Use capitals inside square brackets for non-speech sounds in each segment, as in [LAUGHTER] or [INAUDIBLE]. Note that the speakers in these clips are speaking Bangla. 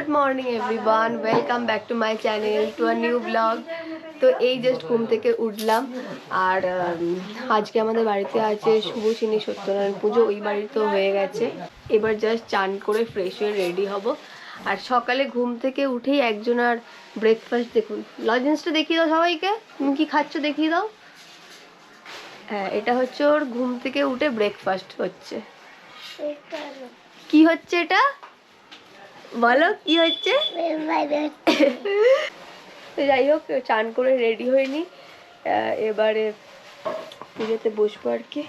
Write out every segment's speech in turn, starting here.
Good morning everyone welcome back to my channel to a new blog তো এই জাস্ট ঘুম থেকে উঠলাম। আর আজকে আমাদের বাড়িতে আছে শুভচিনী সত্যনারায়ণ পুজো ওই বাড়িতেও হয়ে গেছে। এবার জাস্ট চান করে ফ্রেশ হয়ে রেডি হব। আর সকালে ঘুম থেকে উঠেই একজন আর ব্রেকফাস্ট দেখুন। লজেন্সটা দেখিয়ে দাও সবাইকে। তুমি কি খাচ্ছ দেখিয়ে দাও। হ্যাঁ এটা হচ্ছে ওর ঘুম থেকে উঠে ব্রেকফাস্ট হচ্ছে। কি হচ্ছে এটা? বলো কি হচ্ছে? তো [LAUGHS] যাই হোক চান করে রেডি হয়নি এবারে পুজোতে বসবো আর কি।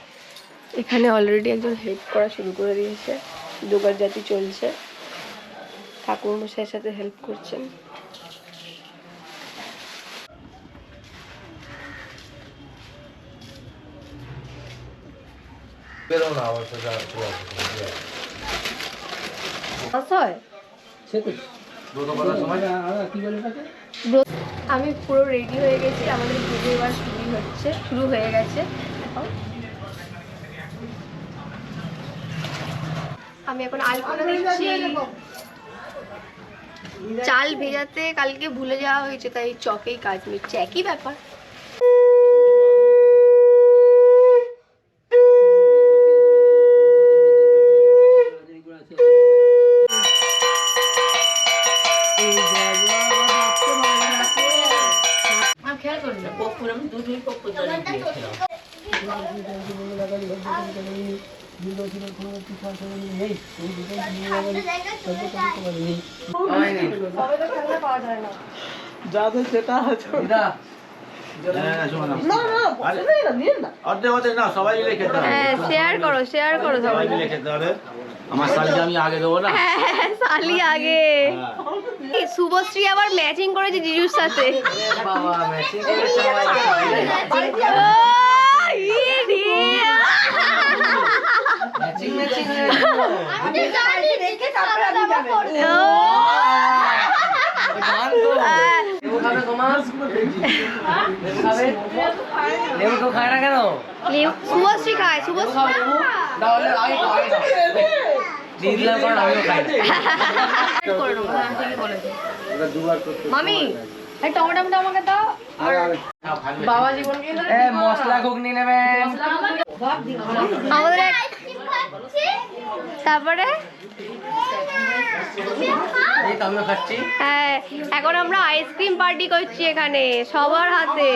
এখানে অলরেডি একজন হেল্প করা শুরু করে দিয়েছে। জোগাড় জাতি চলছে। ঠাকুর মশাইয়ের সাথে হেল্প করছেন। মাছ হয় আমি পুরো রেডি হয়ে গেছি আমাদের পুজো এবার শুরু হচ্ছে শুরু হয়ে গেছে আমি এখন আলপনা দিচ্ছি। চাল ভেজাতে কালকে ভুলে যাওয়া হয়েছে তাই চকেই কাজ নিচ্ছে একই ব্যাপার। হ্যাঁ শেয়ার করো শেয়ার করো সবাই মিলে আগে হ্যাঁ, শুভশ্রী আবার ম্যাচিং করেছে জিজুর সাথে ও, ইয়ে রে। ম্যাচিং ম্যাচিং ও, আহ, লেবু খায় না কেন শুভশ্রী শুভশ্রী। মামি টমেটোটা আমাকে দাও বাবা জীবনকে মশলা ঘুগনি নেবেন আমাদের তারপরে? হ্যাঁ এখন আমরা আইসক্রিম পার্টি করছি এখানে সবার হাতে।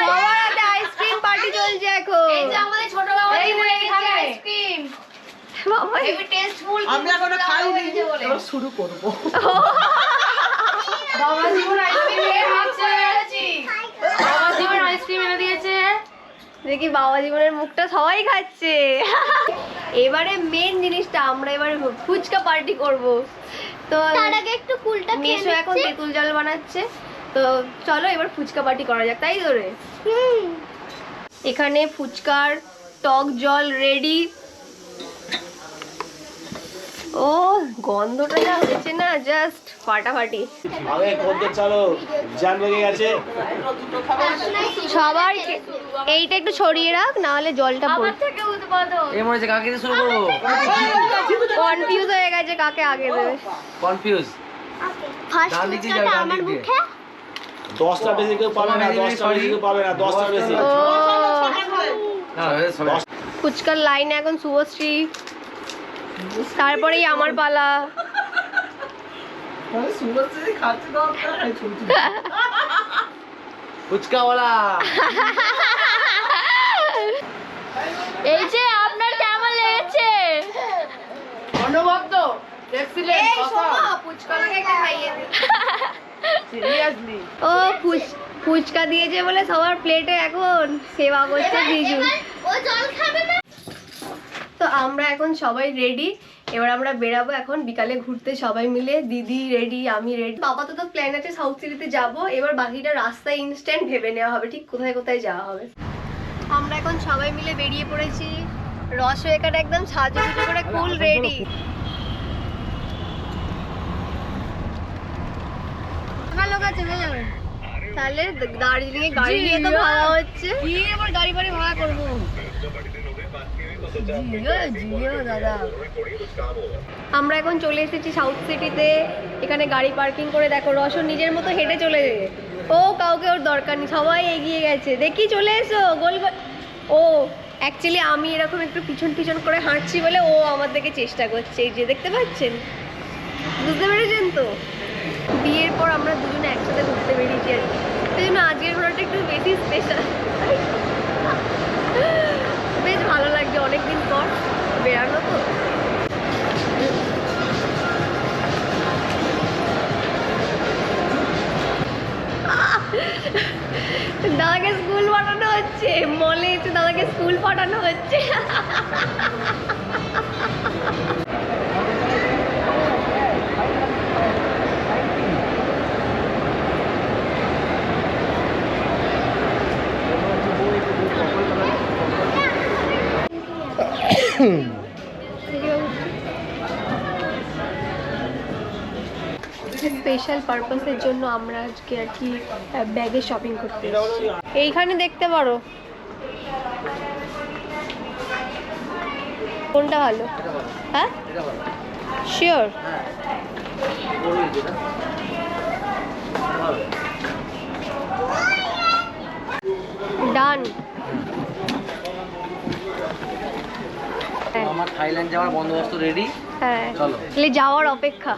সবার হাতে আইসক্রিম পার্টি চলছে এখন। এই নে, এখানে। বাবা, খাইনি শুরু করব। [LAUGHS] দেখি বাবা জীবনের মুখটা সবাই খাচ্ছে। এবারে মেন জিনিসটা আমরা এবারে ফুচকা পার্টি করব। তো তার আগে একটু কুলটা খেয়ে মেশো এখন। তেঁতুল জল বানাচ্ছে। তো চলো এবার ফুচকা পার্টি করা যাক তাই তো রে? হুম। এখানে ফুচকার টক জল রেডি ও গন্ধটা যা হয়েছে না জাস্ট ফাটাফাটি। আগে করতে চলো জ্যাম লেগে গেছে। সবার এইটা একটু ছড়িয়ে রাখ না হলে জলটা এই মনে হচ্ছে কাকে দিয়ে শুরু করব? কনফিউজ হয়ে গেছে কাকে আগে দেবে। কনফিউজ ফার্স্ট ফুচকাটা আমার মুখে? দশটা বেশি কেউ পাবে না দশটা বেশি কেউ পাবে না দশটা বেশি। ফুচকার লাইনে এখন শুভশ্রী। তারপরেই আমার পালা। ফুচকাওয়ালা। এই যে আপনার কেমন লেগেছে? দে। ও ফুচ- ফুচকা দিয়েছে বলে সবার প্লেটে এখন সেবা করছে জিজু। ও জল খাবে না? তো আমরা এখন সবাই রেডি এবার আমরা বেরাবো এখন বিকালে ঘুরতে সবাই মিলে। দিদি রেডি আমি রেডি বাবা তো তো প্ল্যান আছে সাউথ সিটিতে যাব। এবার বাকিটা রাস্তায় ইনস্ট্যান্ট ভেবে নেওয়া হবে ঠিক কোথায় কোথায় যাওয়া হবে। আমরা এখন সবাই মিলে বেরিয়ে পড়েছি। রস রসওয়েকার একদম সাজু গুজু করে ফুল রেডি তাহলে দার্জিলিং এ গাড়ি নিয়ে তো ভাড়া হচ্ছে। গাড়ি বাড়ি ভাড়া করব। আমরা এখন চলে এসেছি সাউথ সিটিতে এখানে গাড়ি পার্কিং করে দেখো রসন নিজের মতো হেঁটে চলে যায় ও, কাউকে ওর দরকার নেই, সবাই এগিয়ে গেছে। দেখি চলে এসো, গোল গোল ও অ্যাকচুয়ালি আমি এরকম একটু পিছন পিছন করে হাঁটছি বলে ও আমার দিকে চেষ্টা করছে। যে দেখতে পাচ্ছেন? বুঝতে পেরেছেন তো? বিয়ের পর আমরা দুজনে একসাথে ঘুরতে বেরিয়েছি আর কি। সেই জন্য আজকের ঘোরাটা একটু বেশি স্পেশাল দাদাকে স্কুল পাঠানো হচ্ছে। স্পেশাল পারপাসের জন্য আমরা আজকে আর কি ব্যাগে শপিং করতে এইখানে দেখতে পারো কোনটা ভালো? হ্যাঁ? শিওর ডান আমার থাইল্যান্ড যাওয়ার বন্দোবস্ত রেডি হ্যাঁ। চলো। যাওয়ার অপেক্ষা।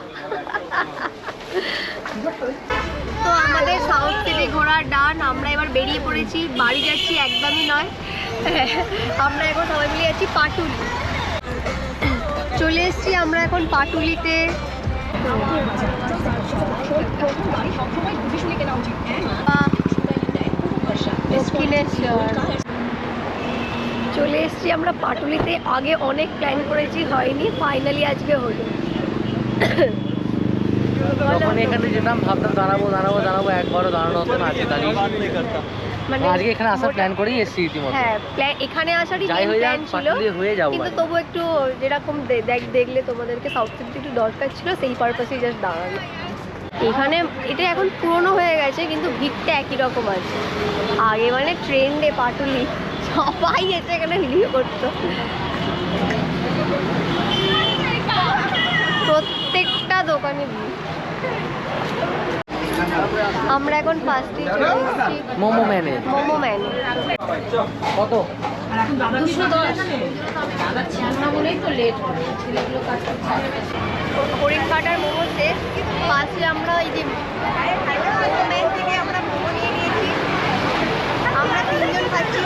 তো আমাদের সাউথ সিটি ঘোরা ডান আমরা এবার বেরিয়ে পড়েছি। বাড়ি যাচ্ছি একদমই নয়। আমরা এখন সবাই মিলে যাচ্ছি পাটুলি। চলে এসেছি আমরা এখন পাটুলিতে। চলে এসেছি আমরা পাটুলিতে। আগে অনেক প্ল্যান করেছি, হয়নি, ফাইনালি আজকে হলো। যখন এখানে যেতাম, ভাবতাম দাঁড়াবো দাঁড়াবো দাঁড়াবো, একবারও দাঁড়ানো হতো না দাঁড়িয়ে। মানে আজকে এখানে আসার প্ল্যান করেই এসেছি ইতিমধ্যে। হ্যাঁ প্ল্যান এখানে আসারই প্ল্যান ছিল। হয়ে যাব কিন্তু তবু একটু যেরকম দেখ দেখলে তোমাদেরকে সাউথ সিটি একটু দরকার ছিল সেই পারপাসেই জাস্ট দাঁড়ানো এখানে এটা এখন পুরনো হয়ে গেছে কিন্তু ভিড়টা একই রকম আছে। আগে মানে ট্রেন্ডে পাটুলি সবাই এসে এখানে লিয়ে করতো। প্রত্যেকটা দোকানে ভিড়। আমরা এখন ফার্স্ট মোমো ম্যানে। মোমো ম্যান। কত? হরিণ কাটার মোমো শেষ ফার্স্টে আমরা এই যে মোমো ম্যান থেকে আমরা মোমো নিয়ে নিয়েছি আমরা তিনজন খাচ্ছি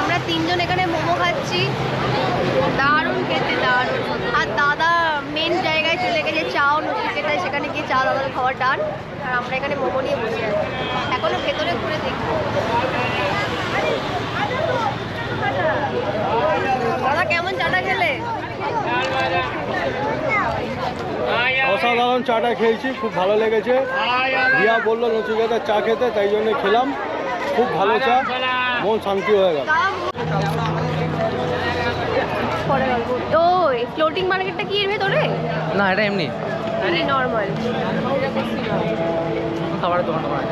আমরা তিনজন এখানে মোমো খাচ্ছি দারুণ খেতে দারুণ আর দাদা মেন জায়গায় চলে গেছে চাও নচিকেটায় সেখানে গিয়ে চা ডান আর আমরা এখানে মোমো নিয়ে বসে আছি। এখনও ভেতরে ঘুরে দেখব। দাদা কেমন চাটা খেলে? অসাধারণ চাটা খেয়েছি খুব ভালো লেগেছে। রিয়া বলল নচিকেতার চা খেতে তাই জন্য খেলাম। খুব ভালো চা মন শান্তি হয়ে গেল। ও ফ্লোটিং মার্কেটটা কি এর ভেতরে? না এটা এমনি। নর্মাল খাবারের দোকান টোকান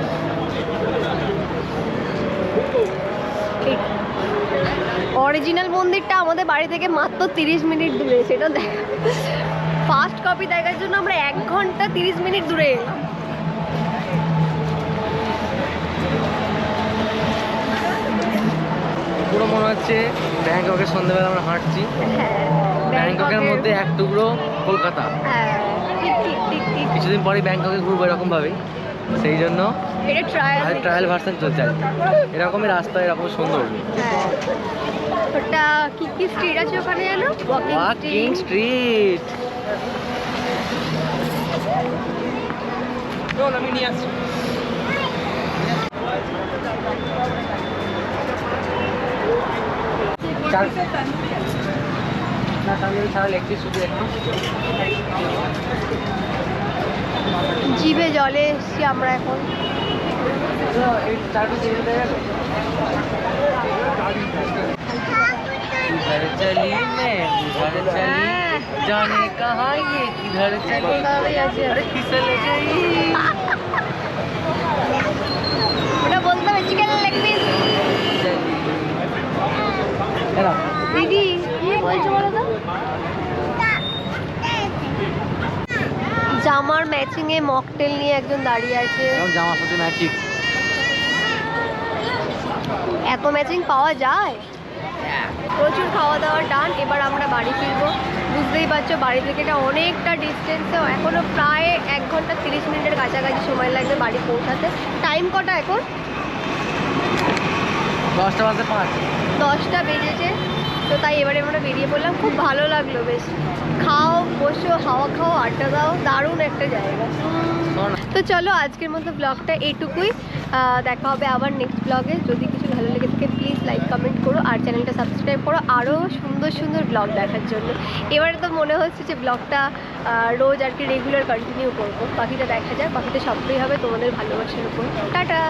অরিজিনাল মন্দিরটা আমাদের বাড়ি থেকে মাত্র তিরিশ মিনিট দূরে সেটা দেখ। ফার্স্ট কপি দেখার জন্য আমরা এক ঘণ্টা তিরিশ মিনিট দূরে এলাম। পুরো মনে হচ্ছে ব্যাংককের সন্ধ্যেবেলা আমরা হাঁটছি। হ্যাঁ ব্যাংককের মধ্যে এক টুকরো কলকাতা। হ্যাঁ। কিছুদিন পরে ব্যাংককে ঘুরবো এরকম ভাবে সেই জন্য এটা ট্রায়াল ট্রায়াল ভার্সন চলছে আর। এরকমই রাস্তা এরকম সুন্দর। হ্যাঁ। ওটা কি কি স্ট্রিট আছে ওখানে জানো ওয়াকিং ওয়াকিং স্ট্রিট আমি নিয়ে আসছি। চাল না তাহলে ছাড়া একটু শুধু একটু জিভে জলে এসছি আমরা এখন তো এই চালটা দিয়ে দেবে किधर चली मैं उधर चली হ্যাঁ जाने कहाँ ये किधर चली কোথায় আছে अरे फिसल गई মকটেল নিয়ে একজন দাঁড়িয়ে আছে। জামার সাথে ম্যাচিক এত ম্যাচিং পাওয়া যায়? প্রচুর খাওয়া দাওয়া ডান এবার আমরা বাড়ি ফিরবো। বুঝতেই পারছ বাড়ি থেকে এটা অনেকটা ডিস্টেন্সে এখনও প্রায় এক ঘণ্টা তিরিশ মিনিটের কাছাকাছি সময় লাগবে বাড়ি পৌঁছাতে। টাইম কটা এখন? দশটা বাজে পাঁচ। দশটা বেজেছে। তো তাই এবারে আমরা বেরিয়ে পড়লাম। খুব ভালো লাগল বেশ। খাও, বসো, হাওয়া খাও, আড্ডা দাও, দারুণ একটা জায়গা। তো চলো আজকের মতো ব্লগটা এইটুকুই দেখা হবে আবার নেক্সট ব্লগে যদি কিছু ভালো লেগে থাকে প্লিজ লাইক কমেন্ট করো আর চ্যানেলটা সাবস্ক্রাইব করো। আরও সুন্দর সুন্দর ব্লগ দেখার জন্য। এবারে তো মনে হচ্ছে যে ব্লগটা রোজ আর কি রেগুলার কন্টিনিউ করব। বাকিটা দেখা যায় বাকিটা সবটাই হবে তোমাদের ভালোবাসার উপর। টাটা!